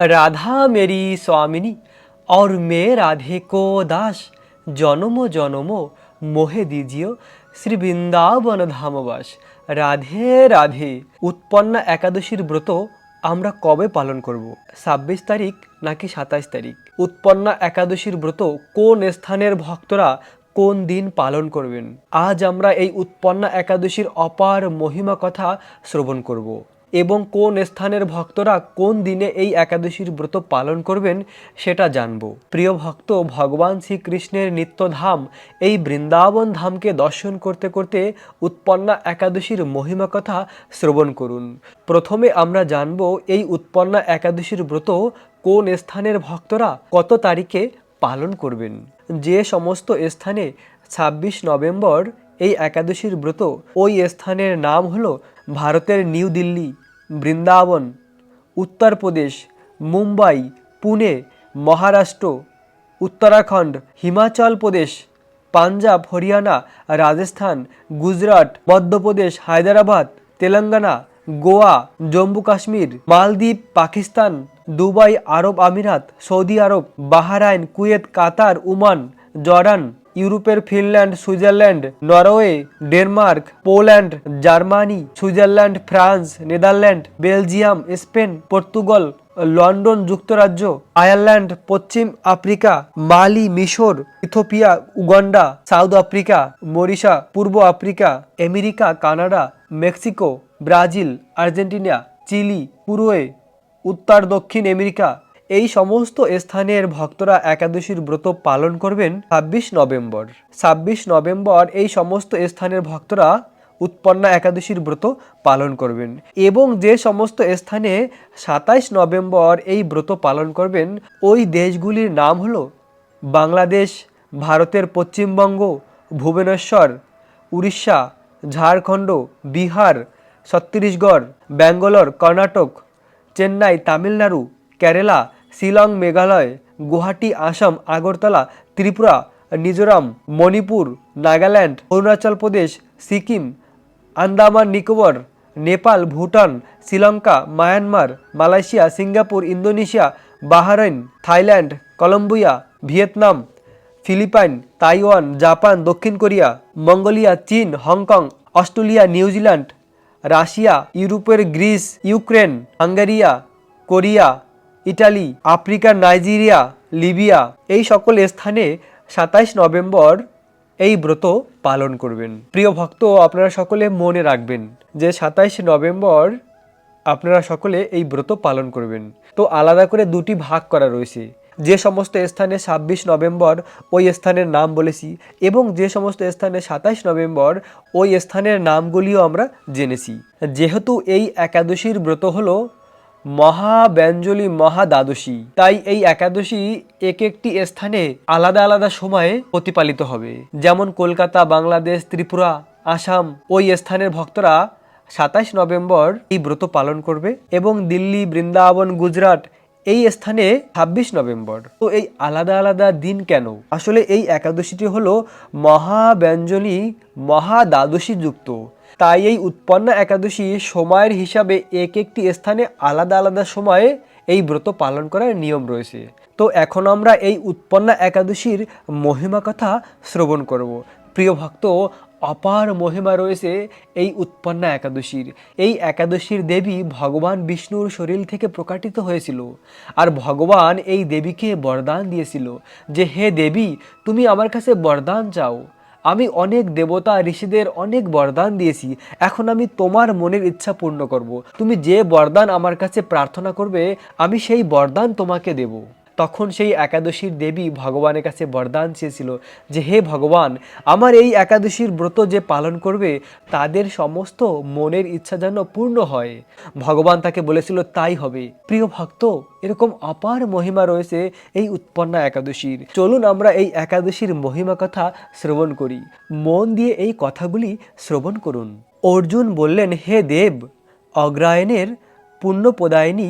राधा मेरी स्वामिनी और मैं राधे को दास জনমো জনমো মোহে দিজিও শ্রী বৃন্দাবন ধামবাস রাধে রাধে উৎপন্না একাদশীর ব্রত আমরা কবে পালন করব ছাব্বিশ তারিখ নাকি সাতাইশ তারিখ উৎপন্না একাদশীর ব্রত কোন স্থানের ভক্তরা কোন দিন পালন করবেন আজ আমরা এই উৎপন্না একাদশীর অপার মহিমা কথা শ্রবণ করব এবং কোন স্থানের ভক্তরা কোন দিনে এই একাদশীর ব্রত পালন করবেন সেটা জানব। প্রিয় ভক্ত, ভগবান শ্রীকৃষ্ণের নিত্যধাম, এই বৃন্দাবন ধামকে দর্শন করতে করতে উৎপন্না একাদশীর মহিমা কথা শ্রবণ করুন। প্রথমে আমরা জানব এই উৎপন্না একাদশীর ব্রত কোন স্থানের ভক্তরা কত তারিখে পালন করবেন। যে সমস্ত স্থানে ছাব্বিশ নভেম্বর এই একাদশীর ব্রত, ওই স্থানের নাম হলো ভারতের New Delhi, Vrindavan, Uttar Pradesh, Mumbai, Pune, Maharashtra, Uttarakhand, Himachal Pradesh, Punjab, Haryana, Rajasthan, Gujarat, Madhya Pradesh, Hyderabad, Telangana, Goa, Jammu Kashmir, Maldives, Pakistan, Dubai, Arab আমিরাত, Saudi Arab, Bahrain, Kuwait, Qatar Oman Jordan. ইউরোপের Finland, Switzerland, Norway, Denmark, Poland, Germany, Switzerland, France, Netherland, Belgium, Spain, Portugal, London যুক্তরাজ্য, Ireland, পশ্চিম Africa, Mali, মিশর Ethiopia Uganda, South Africa, মরিশা, পূর্ব Africa, America, Canada, Mexico, Brazil, Argentina, Chile, পুরোয়ে, উত্তর দক্ষিণ America এই সমস্ত স্থানের ভক্তরা একাদশীর ব্রত পালন করবেন ছাব্বিশ নভেম্বর। ছাব্বিশ নভেম্বর এই সমস্ত স্থানের ভক্তরা উৎপন্না একাদশীর ব্রত পালন করবেন এবং যে সমস্ত স্থানে সাতাইশ নভেম্বর এই ব্রত পালন করবেন, ওই দেশগুলির নাম হলো বাংলাদেশ, ভারতের Paschimbanga, Bhubaneswar, Orissa, Jharkhand, Bihar, Chhattisgarh, Bangalore, Karnataka, Chennai, Tamil Nadu, Kerala Shillong, Meghalaya, Guwahati, Assam, Agartala, Tripura, Mizoram, Manipur, Nagaland, Arunachal Pradesh, Sikkim, Andaman, Nicobar, Nepal, Bhutan, Sri Lanka, Myanmar, Malaysia, Singapore, Indonesia, Bahrain, Thailand, Colombia, Vietnam, Philippine, Taiwan, Japan, দক্ষিণ Korea, Mongolia, চীন, Hong Kong, Australia, New Zealand, Russia, ইউরোপের Greece, Ukraine, Hungary, Korea Italy আফ্রিকার Nigeria, Libya এই সকল স্থানে সাতাইশ November এই ব্রত পালন করবেন। প্রিয় ভক্ত, আপনারা সকলে মনে রাখবেন যে সাতাইশ নভেম্বর আপনারা সকলে এই ব্রত পালন করবেন। তো আলাদা করে দুটি ভাগ করা রয়েছে। যে সমস্ত স্থানে ছাব্বিশ নভেম্বর ওই স্থানের নাম বলেছি এবং যে সমস্ত স্থানে সাতাইশ নভেম্বর ওই স্থানের নামগুলিও আমরা জেনেছি। যেহেতু এই একাদশীর ব্রত হলো মহাব্যঞ্জলি মহাদ্বাদশী। তাই এই একাদশী এক একটি স্থানে আলাদা আলাদা সময়ে প্রতিপালিত হবে। যেমন কলকাতা, বাংলাদেশ, ত্রিপুরা, আসাম, ওই স্থানের ভক্তরা সাতাশ নভেম্বর এই ব্রত পালন করবে এবং দিল্লি, বৃন্দাবন, গুজরাট এই স্থানে ছাব্বিশ নভেম্বর। তো এই আলাদা আলাদা দিন কেন? আসলে এই একাদশীটি হলো মহাব্যঞ্জনী মহাদ্বাদশী যুক্ত। তাই এই উৎপন্না একাদশী সময়ের হিসাবে এক একটি স্থানে আলাদা আলাদা সময়ে এই ব্রত পালন করার নিয়ম রয়েছে। তো এখন আমরা এই উৎপন্না একাদশীর মহিমা কথা শ্রবণ করব। প্রিয় ভক্ত, অপার মহিমা রয়েছে এই উৎপন্না একাদশীর। এই একাদশীর দেবী ভগবান বিষ্ণুর শরীর থেকে প্রকাটিত হয়েছিল আর ভগবান এই দেবীকে বরদান দিয়েছিল যে, হে দেবী, তুমি আমার কাছে বরদান চাও। আমি অনেক দেবতা ঋষিদের অনেক বরদান দিয়েছি এখন আমি তোমার মনের ইচ্ছা পূর্ণ করব। তুমি যে বরদান আমার কাছে প্রার্থনা করবে, আমি সেই বরদান তোমাকে দেব তখন সেই একাদশীর দেবী ভগবানের কাছে বরদান চেয়েছিল যে, হে ভগবান, আমার এই একাদশীর ব্রত যে পালন করবে, তাদের সমস্ত মনের ইচ্ছা যেন পূর্ণ হয়। ভগবান তাকে বলেছিল, তাই হবে। প্রিয় ভক্ত, এরকম অপার মহিমা রয়েছে এই উৎপন্না একাদশীর। চলুন আমরা এই একাদশীর মহিমা কথা শ্রবণ করি। মন দিয়ে এই কথাগুলি শ্রবণ করুন। অর্জুন বললেন, হে দেব, অগ্রায়ণের পুণ্যপ্রদায়িনী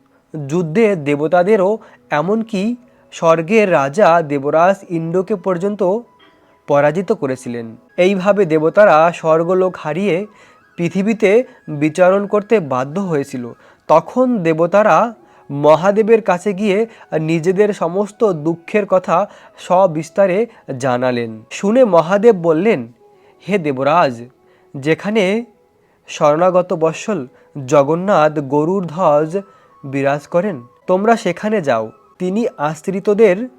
যুদ্ধে দেবতাদেরও এমনকি স্বর্গের রাজা দেবরাজ ইন্দ্রকে পর্যন্ত পরাজিত করেছিলেন। এইভাবে দেবতারা স্বর্গলোক হারিয়ে পৃথিবীতে বিচারণ করতে বাধ্য হয়েছিল। তখন দেবতারা মহাদেবের কাছে গিয়ে নিজেদের সমস্ত দুঃখের কথা সবিস্তারে জানালেন। শুনে মহাদেব বললেন, হে দেবরাজ, যেখানে শরণাগত বৎসল জগন্নাথ গরুর ধ্বজ বিরাজ করেন। তোমরা সেখানে যাও। তিনি আশ্রিতদের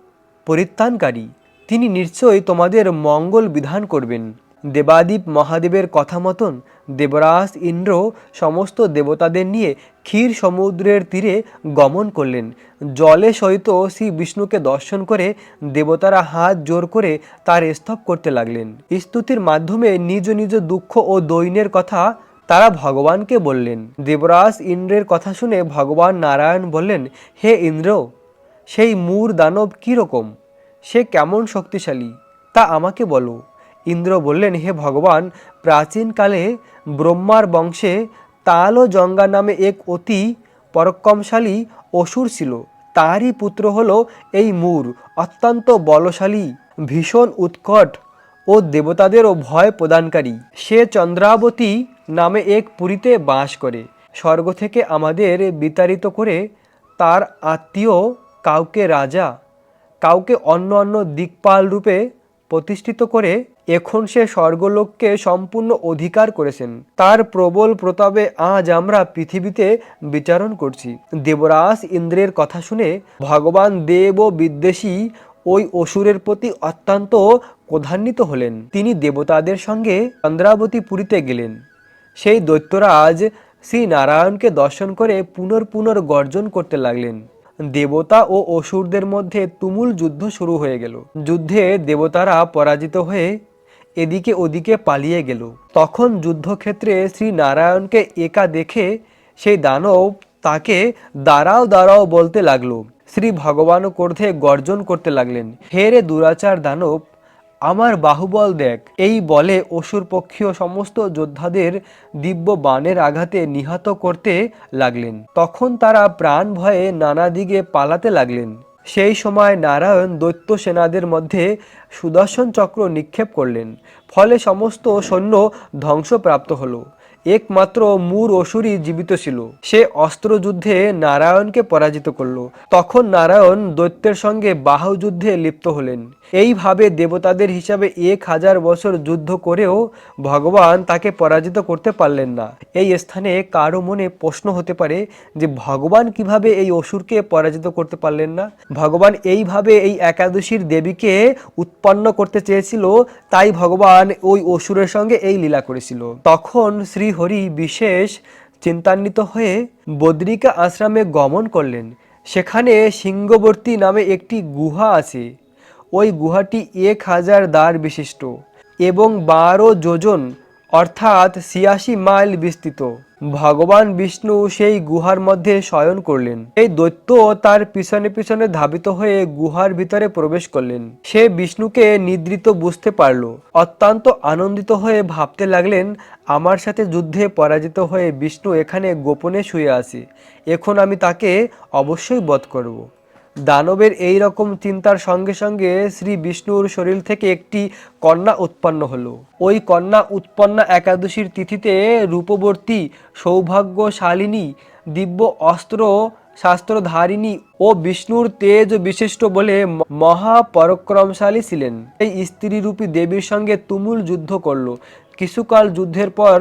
পরিত্রাণকারী। তিনি নিশ্চয়ই তোমাদের মঙ্গল বিধান করবেন। দেবাদীপ মহাদেবের কথা মতন দেবরাজ ইন্দ্র সমস্ত দেবতাদের নিয়ে ক্ষীর সমুদ্রের তীরে গমন করলেন। জলে সহিত শ্রী বিষ্ণুকে দর্শন করে দেবতারা হাত জোর করে তার স্তব করতে লাগলেন। স্তুতির মাধ্যমে নিজ নিজ দুঃখ ও দৈন্যের কথা তারা ভগবানকে বললেন, দেবরাজ ইন্দ্রের কথা শুনে ভগবান নারায়ণ বললেন, হে ইন্দ্র, সেই মূর দানব কীরকম সে কেমন শক্তিশালী? তা আমাকে বলো। ইন্দ্র বললেন, হে ভগবান, প্রাচীনকালে ব্রহ্মার বংশে তাল ও জঙ্গা নামে এক অতি পরাক্রমশালী অসুর ছিল। তারই পুত্র হল এই মূর, অত্যন্ত বলশালী, ভীষণ উৎকট ও দেবতাদেরও ভয় প্রদানকারী। সে চন্দ্রাবতী নামে এক পুরীতে বাস করে। স্বর্গ থেকে আমাদের বিতাড়িত করে তার আত্মীয় কাউকে রাজা, কাউকে অন্য অন্য দিকপাল রূপে প্রতিষ্ঠিত করে এখন সে স্বর্গলোককে সম্পূর্ণ অধিকার করেছেন। তার প্রবল প্রতাপে আজ আমরা পৃথিবীতে বিচারণ করছি। দেবরাজ ইন্দ্রের কথা শুনে ভগবান দেব ও বিদ্বেষী ওই অসুরের প্রতি অত্যন্ত ক্রধান্বিত হলেন। তিনি দেবতাদের সঙ্গে চন্দ্রাবতী পুরীতে গেলেন। সেই দৈত্যরাজ শ্রী নারায়ণকে দর্শন করে পুনর পুনর গর্জন করতে লাগলেন। দেবতা ও অসুরদের মধ্যে তুমুল যুদ্ধ শুরু হয়ে গেল। যুদ্ধে দেবতারা পরাজিত হয়ে এদিকে ওদিকে পালিয়ে গেল। তখন যুদ্ধক্ষেত্রে শ্রী নারায়ণকে একা দেখে সেই দানব তাকে দাঁড়াও দাঁড়াও বলতে লাগল। শ্রী ভগবান ক্রোধে গর্জন করতে লাগলেন। হেরে দুরাচার দানব আমার বাহুবল দেখ। এই বলে অসুর পক্ষীয় সমস্ত যোদ্ধাদের দিব্য বাণের আঘাতে নিহত করতে লাগলেন। তখন তারা প্রাণ ভয়ে নানা দিকে পালাতে লাগলেন। সেই সময় নারায়ণ দৈত্য সেনাদের মধ্যে সুদর্শন চক্র নিক্ষেপ করলেন। ফলে সমস্ত সৈন্য ধ্বংসপ্রাপ্ত হলো। একমাত্র মূর অসুরই জীবিত ছিল। সে অস্ত্রযুদ্ধে নারায়ণকে পরাজিত করল। তখন নারায়ণ দৈত্যের সঙ্গে বাহু যুদ্ধে লিপ্ত হলেন। এইভাবে দেবতাদের হিসাবে এক হাজার বছর যুদ্ধ করেও ভগবান তাকে পরাজিত করতে পারলেন না। এই স্থানে কারও মনে প্রশ্ন হতে পারে যে, ভগবান কীভাবে এই অসুরকে পরাজিত করতে পারলেন না? ভগবান এইভাবে এই একাদশীর দেবীকে উৎপন্ন করতে চেয়েছিল, তাই ভগবান ওই অসুরের সঙ্গে এই লীলা করেছিল। তখন শ্রী হরি বিশেষ চিন্তান্বিত হয়ে বদ্রিকা আশ্রমে গমন করলেন। সেখানে সিংহবর্তী নামে একটি গুহা আছে। ওই গুহাটি এক হাজার দ্বার বিশিষ্ট এবং বারো যোজন, অর্থাৎ ছিয়াশি মাইল বিস্তৃত। ভগবান বিষ্ণু সেই গুহার মধ্যে শয়ন করলেন। এই দৈত্য তার পিছনে পিছনে ধাবিত হয়ে গুহার ভিতরে প্রবেশ করলেন। সে বিষ্ণুকে নিদ্রিত বুঝতে পারল। অত্যন্ত আনন্দিত হয়ে ভাবতে লাগলেন, আমার সাথে যুদ্ধে পরাজিত হয়ে বিষ্ণু এখানে গোপনে শুয়ে আছে। এখন আমি তাকে অবশ্যই বধ করব। দানবের এই রকম চিন্তার সঙ্গে সঙ্গে শ্রী বিষ্ণুর শরীর থেকে একটি কন্যা উৎপন্ন হলো। ওই কন্যা উৎপন্না একাদশীর তিথিতে রূপবর্তী, সৌভাগ্যশালিনী, দিব্য অস্ত্র, শাস্ত্রধারিণী ও বিষ্ণুর তেজ বিশিষ্ট বলে মহাপরাক্রমশালী ছিলেন। এই স্ত্রীরূপী দেবীর সঙ্গে তুমুল যুদ্ধ করল। কিছুকাল যুদ্ধের পর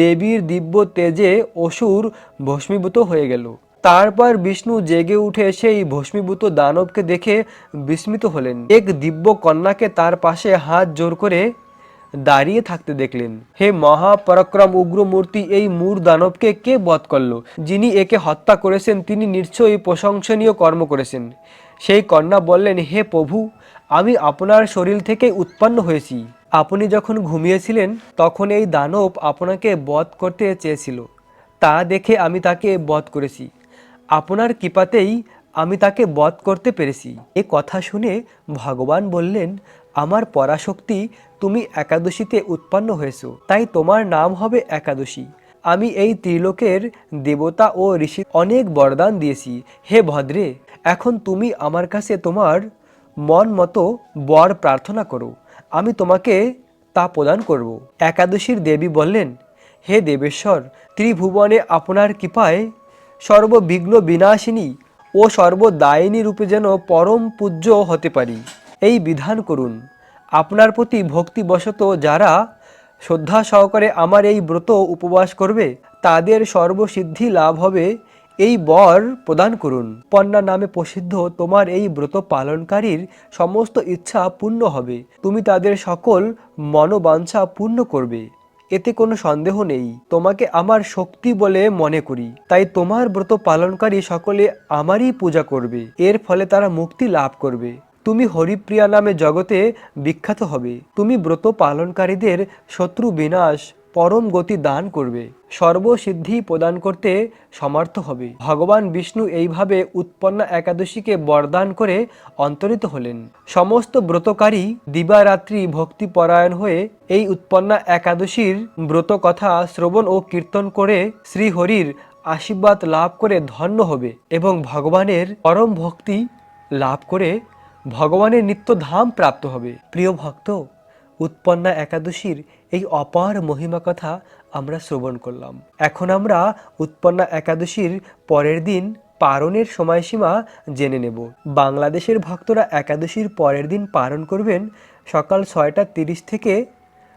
দেবীর দিব্য তেজে অসুর ভস্মীভূত হয়ে গেল। তারপর বিষ্ণু জেগে উঠে সেই ভস্মীভূত দানবকে দেখে বিস্মিত হলেন। এক দিব্য কন্যাকে তার পাশে হাত জোর করে দাঁড়িয়ে থাকতে দেখলেন। হে মহাপরাক্রম উগ্র মূর্তি এই মূর দানবকে কে বধ করল? যিনি একে হত্যা করেছেন, তিনি নিশ্চয়ই প্রশংসনীয় কর্ম করেছেন। সেই কন্যা বললেন, হে প্রভু, আমি আপনার শরীর থেকে উৎপন্ন হয়েছি। আপনি যখন ঘুমিয়েছিলেন, তখন এই দানব আপনাকে বধ করতে চেয়েছিল। তা দেখে আমি তাকে বধ করেছি। আপনার কৃপাতেই আমি তাকে বধ করতে পেরেছি। এ কথা শুনে ভগবান বললেন, আমার পরাশক্তি, তুমি একাদশীতে উৎপন্ন হয়েছো, তাই তোমার নাম হবে একাদশী। আমি এই ত্রিলোকের দেবতা ও ঋষি অনেক বরদান দিয়েছি। হে ভদ্রে, এখন তুমি আমার কাছে তোমার মন মতো বর প্রার্থনা করো। আমি তোমাকে তা প্রদান করব। একাদশীর দেবী বললেন, হে দেবেশ্বর, ত্রিভুবনে আপনার কৃপায় সর্ববিঘ্ন বিনাশিনী ও সর্বদায়িনী রূপে যেন পরম পূজ্য হতে পারি। এই বিধান করুন। আপনার প্রতি ভক্তিবশত যারা শ্রদ্ধা সহকারে আমার এই ব্রত উপবাস করবে, তাদের সর্বসিদ্ধি লাভ হবে। এই বর প্রদান করুন। পন্না নামে প্রসিদ্ধ তোমার এই ব্রত পালনকারীর সমস্ত ইচ্ছা পূর্ণ হবে। তুমি তাদের সকল মনোবাঞ্ছা পূর্ণ করবে। এতে কোনো সন্দেহ নেই। তোমাকে আমার শক্তি বলে মনে করি। তাই তোমার ব্রত পালনকারী সকলে আমারই পূজা করবে। এর ফলে তারা মুক্তি লাভ করবে। তুমি হরিপ্রিয়া নামে জগতে বিখ্যাত হবে। তুমি ব্রত পালনকারীদের শত্রু বিনাশ পরম গতি দান করবে। সর্বসিদ্ধি প্রদান করতে সমর্থ হবে। ভগবান বিষ্ণু এইভাবে উৎপন্না একাদশীকে বরদান করে অন্তরিত হলেন। সমস্ত ব্রতকারী দিবারাত্রি ভক্তিপরায়ণ হয়ে এই উৎপন্না একাদশীর ব্রত কথা শ্রবণ ও কীর্তন করে শ্রীহরির আশীর্বাদ লাভ করে ধন্য হবে এবং ভগবানের পরম ভক্তি লাভ করে ভগবানের নিত্য ধাম প্রাপ্ত হবে। প্রিয় ভক্ত উৎপন্না একাদশীর এই অপার মহিমা কথা আমরা শ্রবণ করলাম। এখন আমরা উৎপন্না একাদশীর পরের দিন পারণের সময়সীমা জেনে নেব। বাংলাদেশের ভক্তরা একাদশীর পরের দিন পালন করবেন সকাল ছয়টা তিরিশ থেকে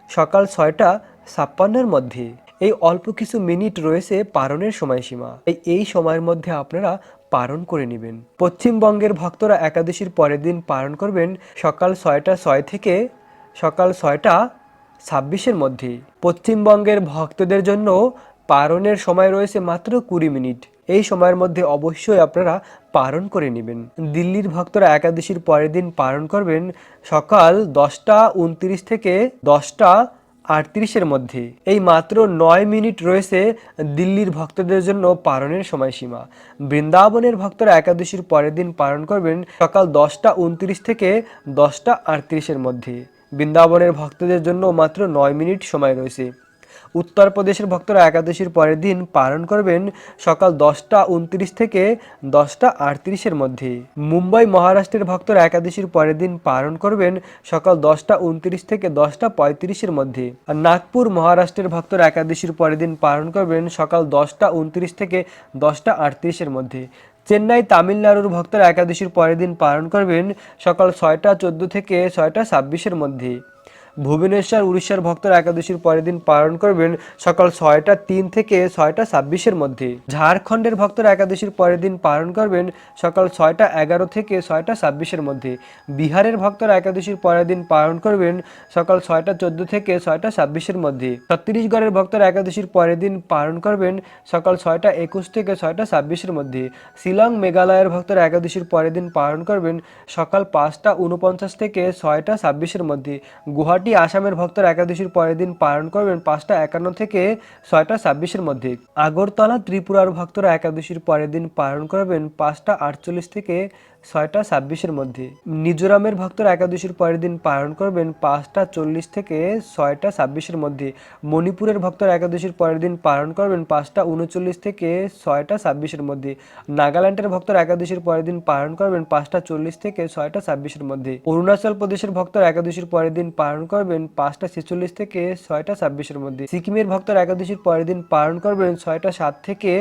সকাল ছয়টা ছাপ্পান্নের মধ্যে। এই অল্প কিছু মিনিট রয়েছে পারণের সময়সীমা। এই এই সময়ের মধ্যে আপনারা পালন করে নেবেন। পশ্চিমবঙ্গের ভক্তরা একাদশীর পরের দিন পালন করবেন সকাল ছয়টা ছয় থেকে সকাল ছয়টা ছাব্বিশের মধ্যে। পশ্চিমবঙ্গের ভক্তদের জন্য পারণের সময় রয়েছে মাত্র কুড়ি মিনিট। এই সময়ের মধ্যে অবশ্যই আপনারা পারণ করে নেবেন। দিল্লির ভক্তরা একাদশীর পরের দিন পালন করবেন সকাল দশটা উনত্রিশ থেকে দশটা আটত্রিশের মধ্যে। এই মাত্র নয় মিনিট রয়েছে দিল্লির ভক্তদের জন্য পারণের সময়সীমা। বৃন্দাবনের ভক্তরা একাদশীর পরের দিন পালন করবেন সকাল দশটা উনত্রিশ থেকে দশটা আটত্রিশের মধ্যে। বৃন্দাবনের ভক্তদের জন্য মাত্র নয় মিনিট সময় রয়েছে। উত্তরপ্রদেশের ভক্তরা একাদশীর পরের দিন পালন করবেন সকাল দশটা উনত্রিশ থেকে দশটা আটত্রিশের মধ্যে। মুম্বাই মহারাষ্ট্রের ভক্তরা একাদশীর পরের দিন পালন করবেন সকাল দশটা উনত্রিশ থেকে দশটা পঁয়ত্রিশের মধ্যে। আর নাগপুর মহারাষ্ট্রের ভক্তরা একাদশীর পরের দিন পালন করবেন সকাল দশটা উনত্রিশ থেকে দশটা আটত্রিশের মধ্যে। চেন্নাই তামিলনাড়ুর ভক্তরা একাদশীর পরের দিন পালন করবেন সকাল ছয়টা চোদ্দ থেকে ছয়টা ছাব্বিশের মধ্যে। ভুবনেশ্বর, উড়িষ্যার ভক্তরা একাদশীর পরের দিন পালন করবেন সকাল ছয়টা তিন থেকে ছয়টা ছাব্বিশের মধ্যে। ঝাড়খণ্ডের ভক্তরা একাদশীর পরের দিন পালন করবেন সকাল ছয়টা এগারো থেকে ছয়টা ছাব্বিশের মধ্যে। বিহারের ভক্তরা একাদশীর পরের দিন পালন করবেন সকাল ছয়টা চোদ্দ থেকে ছয়টা ছাব্বিশের মধ্যে। ছত্তিশগড়ের ভক্তরা একাদশীর পরের দিন পালন করবেন সকাল ছয়টা একুশ থেকে ছয়টা ছাব্বিশের মধ্যে। শিলং মেঘালয়ের ভক্তরা একাদশীর পরের দিন পালন করবেন সকাল পাঁচটা উনপঞ্চাশ থেকে ছয়টা ছাব্বিশের মধ্যে। গুয়াহাটি আসামের ভক্তরা একাদশীর পরের দিন পালন করবেন পাঁচটা একান্ন থেকে ছয়টা ছাব্বিশের মধ্যে। আগরতলা, ত্রিপুরার ভক্তরা একাদশীর পরের দিন পালন করবেন পাঁচটা আটচল্লিশ থেকে ছয়টা ছাব্বিশের মধ্যে। মিজোরামের ভক্তরা একাদশীর পরের দিন পালন করবেন পাঁচটা চল্লিশ থেকে ছয়টা ছাব্বিশের মধ্যে। মণিপুরের ভক্তরা একাদশীর পরের দিন পালন করবেন পাঁচটা উনচল্লিশ থেকে ছয়টা ছাব্বিশের মধ্যে। নাগাল্যান্ডের ভক্তরা একাদশীর পরের দিন পালন করবেন পাঁচটা চল্লিশ থেকে ছয়টা ছাব্বিশের মধ্যে। অরুণাচল প্রদেশের ভক্তরা একাদশীর পরের দিন পালন করবেন পাঁচটা ছেচল্লিশ থেকে ছয়টা ছাব্বিশের মধ্যে। সিকিমের ভক্তরা একাদশীর পরের দিন পালন করবেন ছয়টা সাত থেকে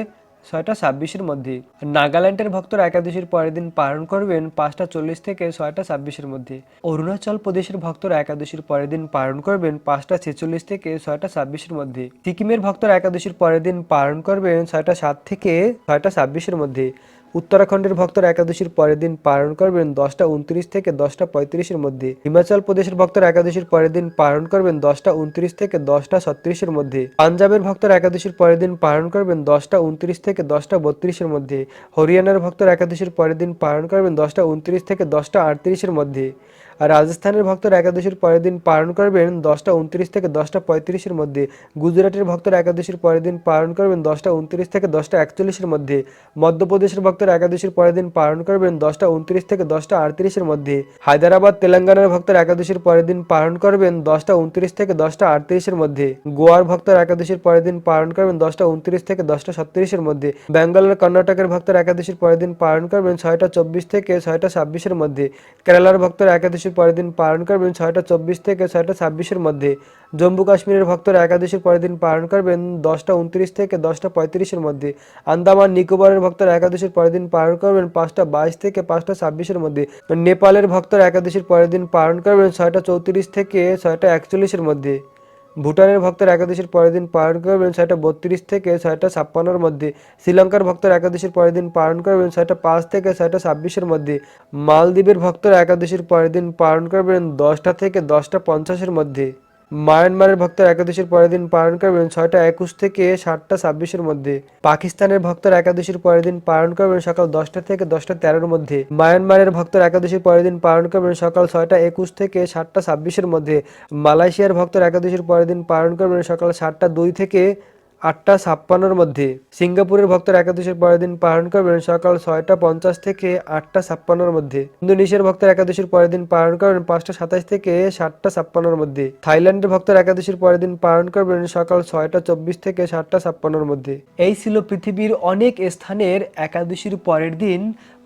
ছয়টা ছাব্বিশের মধ্যে। নাগাল্যান্ডের ভক্তরা একাদশীর পরের দিন পালন করবেন পাঁচটা চল্লিশ থেকে ছয়টা ছাব্বিশের মধ্যে। অরুণাচল প্রদেশের ভক্তরা একাদশীর পরের দিন পালন করবেন পাঁচটা ছেচল্লিশ থেকে ছয়টা ছাব্বিশের মধ্যে। সিকিমের ভক্তরা একাদশীর পরের দিন পালন করবেন ছয়টা সাত থেকে ছয়টা ছাব্বিশের মধ্যে। উত্তরাখণ্ডের ভক্তরা একাদশীর পরের দিন পালন করবেন দশটা উনত্রিশ থেকে দশটা পঁয়ত্রিশের মধ্যে। হিমাচল প্রদেশের ভক্তরা একাদশীর পরের দিন পালন করবেন দশটা উনত্রিশ থেকে দশটা ছত্রিশের মধ্যে। পাঞ্জাবের ভক্তরা একাদশীর পরের দিন পালন করবেন দশটা উনত্রিশ থেকে দশটা বত্রিশের মধ্যে। হরিয়ানার ভক্তরা একাদশীর পরের দিন পালন করবেন দশটা উনত্রিশ থেকে দশটা আটত্রিশের মধ্যে। রাজস্থানের ভক্তরা একাদশীর পরের দিন পালন করবেন দশটা উনত্রিশ থেকে দশটা পঁয়ত্রিশের মধ্যে। গুজরাটের ভক্তরা একাদশীর পরের দিন পালন করবেন দশটা উনত্রিশ থেকে দশটা একচল্লিশের মধ্যে। মধ্যপ্রদেশের ভক্তরা একাদশীর পরের দিন পালন করবেন দশটা উনত্রিশ থেকে দশটা আটত্রিশের মধ্যে। হায়দ্রাবাদ, তেলেঙ্গানার ভক্তরা একাদশীর পরের দিন পালন করবেন দশটা উনত্রিশ থেকে দশটা আটত্রিশের মধ্যে। গোয়ার ভক্তরা একাদশীর পরের দিন পালন করবেন দশটা উনত্রিশ থেকে দশটা সত্তিরিশের মধ্যে। বেঙ্গলের, কর্ণাটকের ভক্তরা একাদশীর পরের দিন পালন করবেন ছয়টা চব্বিশ থেকে ছয়টা ছাব্বিশের মধ্যে। কেরালার ভক্তরা একাদশীর পরের দিন পালন করবেন ছয়টা চব্বিশ থেকে ছয়টা ছাব্বিশের মধ্যে। জম্মু কাশ্মীরের ভক্তরা একাদশীর পরের দিন পালন করবেন দশটা উনত্রিশ থেকে দশটা পঁয়ত্রিশের মধ্যে। আন্দামান, নিকোবরের ভক্তরা একাদশীর পরের দিন পালন করবেন পাঁচটা বাইশ থেকে পাঁচটা ছাব্বিশের মধ্যে। নেপালের ভক্তরা একাদশীর পরের দিন পালন করবেন ছয়টা চৌত্রিশ থেকে ছয়টা একচল্লিশের মধ্যে। ভুটানের ভক্তরা একাদশীর পরের দিন পালন করবেন ছয়টা বত্রিশ থেকে ছয়টা ছাপ্পান্নর মধ্যে। শ্রীলঙ্কার ভক্তরা একাদশীর পরের দিন পালন করবেন ছয়টা পাঁচ থেকে ছয়টা ছাব্বিশের মধ্যে। মালদ্বীপের ভক্তরা একাদশীর পরের দিন পালন করবেন দশটা থেকে দশটা পঞ্চাশের মধ্যে। মায়ানমারের ভক্তরা একাদশীর পরের দিন পালন করবেন ছয়টা একুশ থেকে সাতটা ছাব্বিশের মধ্যে। পাকিস্তানের ভক্তরা একাদশীর পরের দিন পালন করবেন সকাল দশটা থেকে দশটা তেরোর মধ্যে। মায়ানমারের ভক্তরা একাদশীর পরের দিন পালন করবেন সকাল ছয়টা একুশ থেকে সাতটা ছাব্বিশের মধ্যে। মালয়েশিয়ার ভক্তরা একাদশীর পরের দিন পালন করবেন সকাল সাতটা দুই থেকে আটটা ছাপ্পান্নর মধ্যে। সিঙ্গাপুরের ভক্তরা একাদশীর পরের দিন পালন করবেন সকাল ছয়টা পঞ্চাশ থেকে আটটা ছাপ্পান্নর মধ্যে। ইন্দোনেশিয়ার ভক্তরা একাদশীর পরের দিন পালন করবেন পাঁচটা সাতাশ থেকে সাতটা ছাপ্পান্নর মধ্যে। থাইল্যান্ডের ভক্তরা একাদশীর পরের দিন পালন করবেন সকাল ছয়টা চব্বিশ থেকে সাতটা ছাপ্পান্নর মধ্যে। এই ছিল পৃথিবীর অনেক স্থানের একাদশীর পরের দিন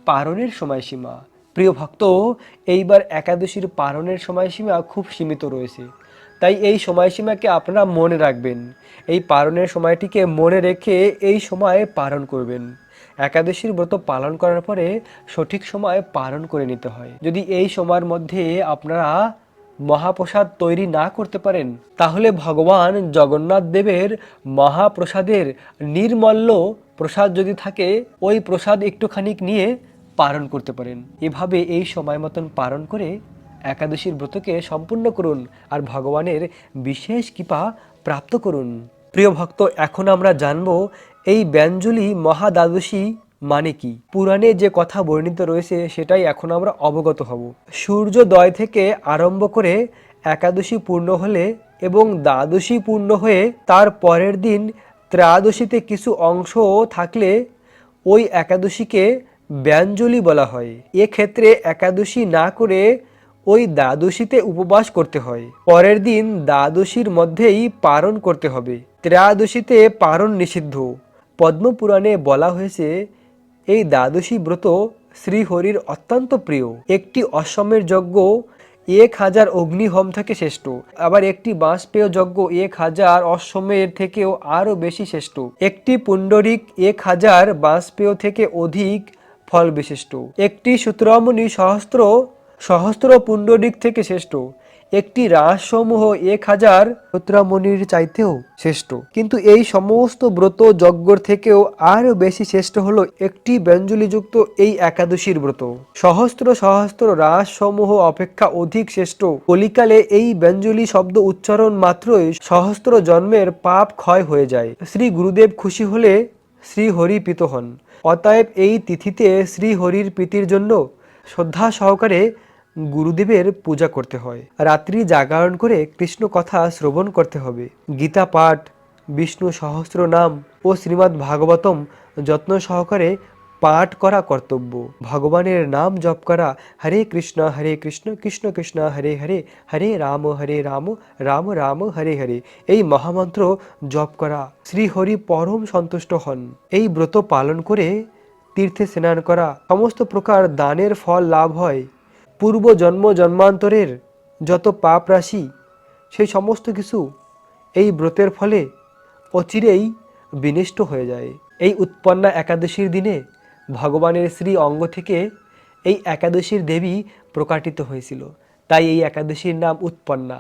পালনের সময়সীমা। প্রিয় ভক্ত, এইবার একাদশীর পালনের সময়সীমা খুব সীমিত রয়েছে। তাই এই সময়সীমাকে আপনারা মনে রাখবেন। এই পালনের সময়টিকে মনে রেখে এই সময়ে পালন করবেন। একাদশীর ব্রত পালন করার পরে সঠিক সময়ে পালন করে নিতে হয়। যদি এই সময়ের মধ্যে আপনারা মহাপ্রসাদ তৈরি না করতে পারেন, তাহলে ভগবান জগন্নাথ দেবের মহাপ্রসাদের নির্মল্য প্রসাদ যদি থাকে, ওই প্রসাদ একটুখানি নিয়ে পালন করতে পারেন। এভাবে এই সময় মতন পালন করে একাদশীর ব্রতকে সম্পূর্ণ করুন আর ভগবানের বিশেষ কৃপা প্রাপ্ত করুন। প্রিয় ভক্ত, এখন আমরা জানব এই ব্যঞ্জলি মহাদ্বাদশী মানে কি? পুরাণে যে কথা বর্ণিত রয়েছে, সেটাই এখন আমরা অবগত হব। সূর্যোদয় থেকে আরম্ভ করে একাদশী পূর্ণ হলে এবং দ্বাদশী পূর্ণ হয়ে তার পরের দিন ত্রয়োদশীতে কিছু অংশ থাকলে ওই একাদশীকে ব্যঞ্জলি বলা হয়। এক্ষেত্রে একাদশী না করে ওই দ্বাদশীতে উপবাস করতে হয়। পরের দিন দ্বাদশীর মধ্যেই পারণ করতে হবে। ত্রয়োদশীতে পারণ নিষিদ্ধ। পদ্মপুরাণে বলা হয়েছে, এই দ্বাদশী ব্রত শ্রীহরির অত্যন্ত প্রিয়। একটি অশ্বমের যজ্ঞ এক হাজার অগ্নিহোম থেকে শ্রেষ্ঠ। আবার একটি বাঁশপেয় যজ্ঞ এক হাজার অশ্বমের থেকেও আরও বেশি শ্রেষ্ঠ। একটি পুণ্ডরিক এক হাজার বাঁশপেয় থেকে অধিক ফল বিশিষ্ট একটি সূত্রমণি সহস্র সহস্র পুণ্ডরিক থেকে শ্রেষ্ঠ। একটি রাসসমূহ এক হাজার সূত্রমণির চাইতেও শ্রেষ্ঠ। কিন্তু এই সমস্ত ব্রত যজ্ঞর থেকেও আরও বেশি শ্রেষ্ঠ হলো একটি ব্যঞ্জলিযুক্ত এই একাদশীর ব্রত। সহস্র সহস্র রাসসমূহ অপেক্ষা অধিক শ্রেষ্ঠ। কলিকালে এই ব্যঞ্জলি শব্দ উচ্চারণ মাত্রই সহস্র জন্মের পাপ ক্ষয় হয়ে যায়। শ্রী গুরুদেব খুশি হলে শ্রী হরি প্রীত হন। অতএব এই তিথিতে শ্রী হরির প্রীতির জন্য শ্রদ্ধা সহকারে গুরুদেবের পূজা করতে হয়। রাত্রি জাগরণ করে কৃষ্ণ কথা শ্রবণ করতে হবে। গীতা পাঠ, বিষ্ণু সহস্র নাম ও শ্রীমদ্ ভাগবতম যত্ন সহকারে পাঠ করা কর্তব্য। ভগবানের নাম জপ করা, হরে কৃষ্ণ হরে কৃষ্ণ কৃষ্ণ কৃষ্ণ, হরে হরে হরে রাম হরে রাম রাম রাম, হরে হরে এই মহামন্ত্র জপ করা। শ্রীহরি পরম সন্তুষ্ট হন। এই ব্রত পালন করে তীর্থে স্নান করা। সমস্ত প্রকার দানের ফল লাভ হয়। পূর্ব জন্ম জন্মান্তরের যত পাপ রাশি, সেই সমস্ত কিছু এই ব্রতের ফলে অচিরেই বিনষ্ট হয়ে যায়। এই উৎপন্না একাদশীর দিনে ভগবানের শ্রী অঙ্গ থেকে এই একাদশীর দেবী প্রকাটিত হয়েছিল। তাই এই একাদশীর নাম উৎপন্না।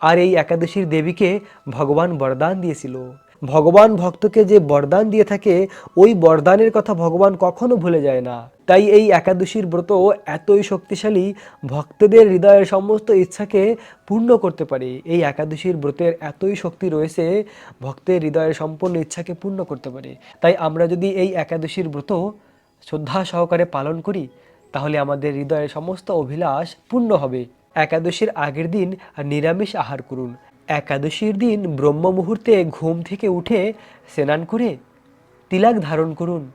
আর এই একাদশীর দেবীকে ভগবান বরদান দিয়েছিল। ভগবান ভক্তকে যে বরদান দিয়ে থাকে, ওই বরদানের কথা ভগবান কখনো ভুলে যায় না। তাই এই একাদশীর ব্রত এতই শক্তিশালী, ভক্তদের হৃদয়ের সমস্ত ইচ্ছাকে পূর্ণ করতে পারে। এই একাদশীর ব্রতের এতই শক্তি রয়েছে, ভক্তের হৃদয়ের সম্পূর্ণ ইচ্ছাকে পূর্ণ করতে পারে। তাই আমরা যদি এই একাদশীর ব্রত শ্রদ্ধা সহকারে পালন করি, তাহলে আমাদের হৃদয়ের সমস্ত অভিলাষ পূর্ণ হবে। একাদশীর আগের দিন নিরামিষ আহার করুন। একাদশীর দিন ব্রহ্ম মুহূর্তে ঘুম থেকে উঠে স্নান করে তিলাক ধারণ করুন,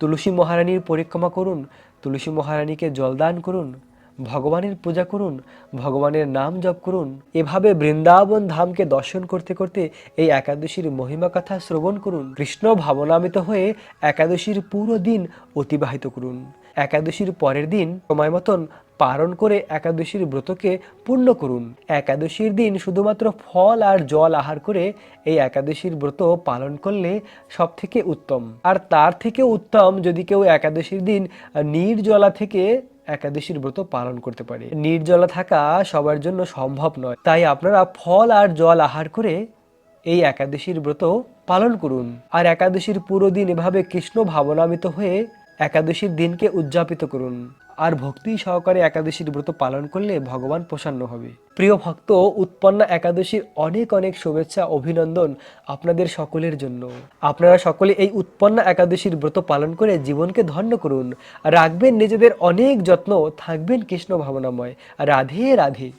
তুলসী মহারানীর পরিক্রমা করুন, তুলসী মহারানীকে জলদান করুন, ভগবানের পূজা করুন, ভগবানের নাম জপ করুন। এভাবে বৃন্দাবন ধামকে দর্শন করতে করতে এই একাদশীর মহিমা কথা শ্রবণ করুন। কৃষ্ণ ভাবনামিত হয়ে একাদশীর পুরো দিন অতিবাহিত করুন। একাদশীর পরের দিন সময় মতন পালন করে একাদশীর ব্রতকে পূর্ণ করুন। একাদশীর দিন শুধুমাত্র ফল আর জল আহার করে এই একাদশীর ব্রত পালন করলে সব থেকে উত্তম। আর তার থেকে উত্তম যদি কেউ একাদশীর দিন নির্জলা থেকে একাদশীর ব্রত পালন করতে পারে। নির্জলা থাকা সবার জন্য সম্ভব নয়। তাই আপনারা ফল আর জল আহার করে এই একাদশীর ব্রত পালন করুন। আর একাদশীর পুরো দিন এভাবে কৃষ্ণ ভাবনামিত হয়ে একাদশীর দিনকে উদযাপিত করুন। আর ভক্তি সহকারে একাদশীর ব্রত পালন করলে ভগবান প্রসন্ন হবে। প্রিয় ভক্ত, উৎপন্না একাদশীর অনেক অনেক শুভেচ্ছা, অভিনন্দন আপনাদের সকলের জন্য। আপনারা সকলে এই উৎপন্না একাদশীর ব্রত পালন করে জীবনকে ধন্য করুন। রাখবেন নিজেদের অনেক যত্ন, থাকবেন কৃষ্ণ ভাবনাময়। রাধে রাধে।